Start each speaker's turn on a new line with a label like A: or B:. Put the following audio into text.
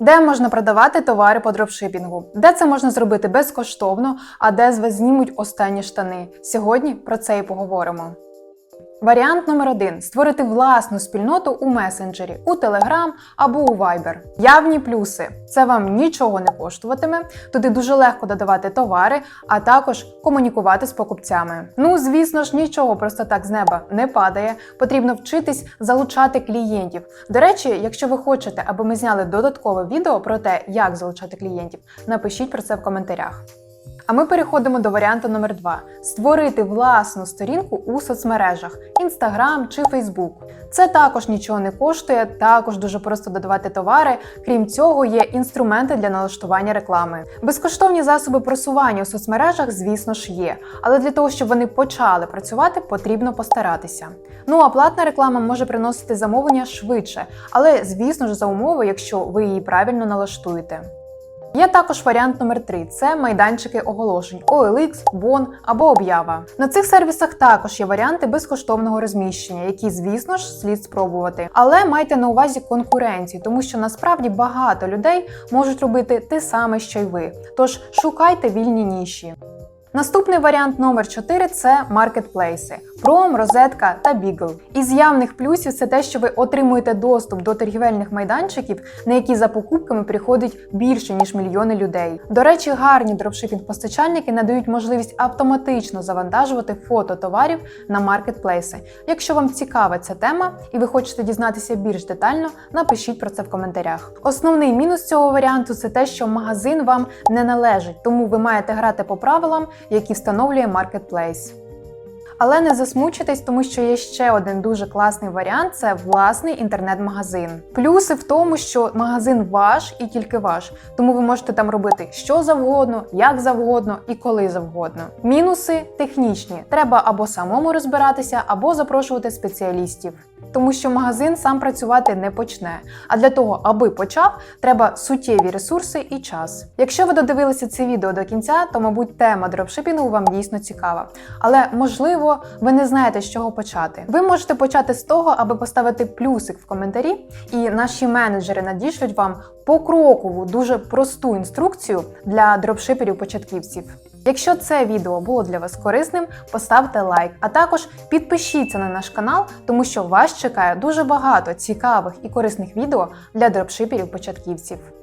A: Де можна продавати товари по дропшипінгу? Де це можна зробити безкоштовно, а де з вас знімуть останні штани? Сьогодні про це і поговоримо. Варіант номер один створити власну спільноту у месенджері, у Telegram або у Viber. Явні плюси: це вам нічого не коштуватиме, туди дуже легко додавати товари, а також комунікувати з покупцями. Ну, звісно ж, нічого просто так з неба не падає. Потрібно вчитись залучати клієнтів. До речі, якщо ви хочете, аби ми зняли додаткове відео про те, як залучати клієнтів, напишіть про це в коментарях. А ми переходимо до варіанту номер 2 створити власну сторінку у соцмережах Instagram чи Facebook. Це також нічого не коштує, також дуже просто додавати товари. Крім цього, є інструменти для налаштування реклами. Безкоштовні засоби просування у соцмережах, звісно ж, є, але для того, щоб вони почали працювати, потрібно постаратися. Ну а платна реклама може приносити замовлення швидше, але звісно ж за умови, якщо ви її правильно налаштуєте. Є також варіант номер 3 це майданчики оголошень OLX, Бон або Об'ява. На цих сервісах також є варіанти безкоштовного розміщення, які, звісно ж, слід спробувати. Але майте на увазі конкуренцію, тому що насправді багато людей можуть робити те саме, що й ви. Тож шукайте вільні ніші. Наступний варіант номер 4 це маркетплейси. Пром, розетка та Бігл. Із явних плюсів це те, що ви отримуєте доступ до торгівельних майданчиків, на які за покупками приходить більше ніж мільйони людей. До речі, гарні дропшипінг-постачальники надають можливість автоматично завантажувати фото товарів на маркетплейси. Якщо вам цікава ця тема і ви хочете дізнатися більш детально, напишіть про це в коментарях. Основний мінус цього варіанту це те, що магазин вам не належить, тому ви маєте грати по правилам, які встановлює маркетплейс. Але не засмучитесь, тому що є ще один дуже класний варіант це власний інтернет-магазин. Плюси в тому, що магазин ваш і тільки ваш, тому ви можете там робити що завгодно, як завгодно і коли завгодно. Мінуси технічні: треба або самому розбиратися, або запрошувати спеціалістів. Тому що магазин сам працювати не почне. А для того, аби почав, треба суттєві ресурси і час. Якщо ви додивилися це відео до кінця, то мабуть тема дропшипінгу вам дійсно цікава. Але можливо, ви не знаєте, з чого почати. Ви можете почати з того, аби поставити плюсик в коментарі, і наші менеджери надішлють вам покрокову, дуже просту інструкцію для дропшиперів-початківців. Якщо це відео було для вас корисним, поставте лайк, а також підпишіться на наш канал, тому що вас чекає дуже багато цікавих і корисних відео для дропшиперів-початківців.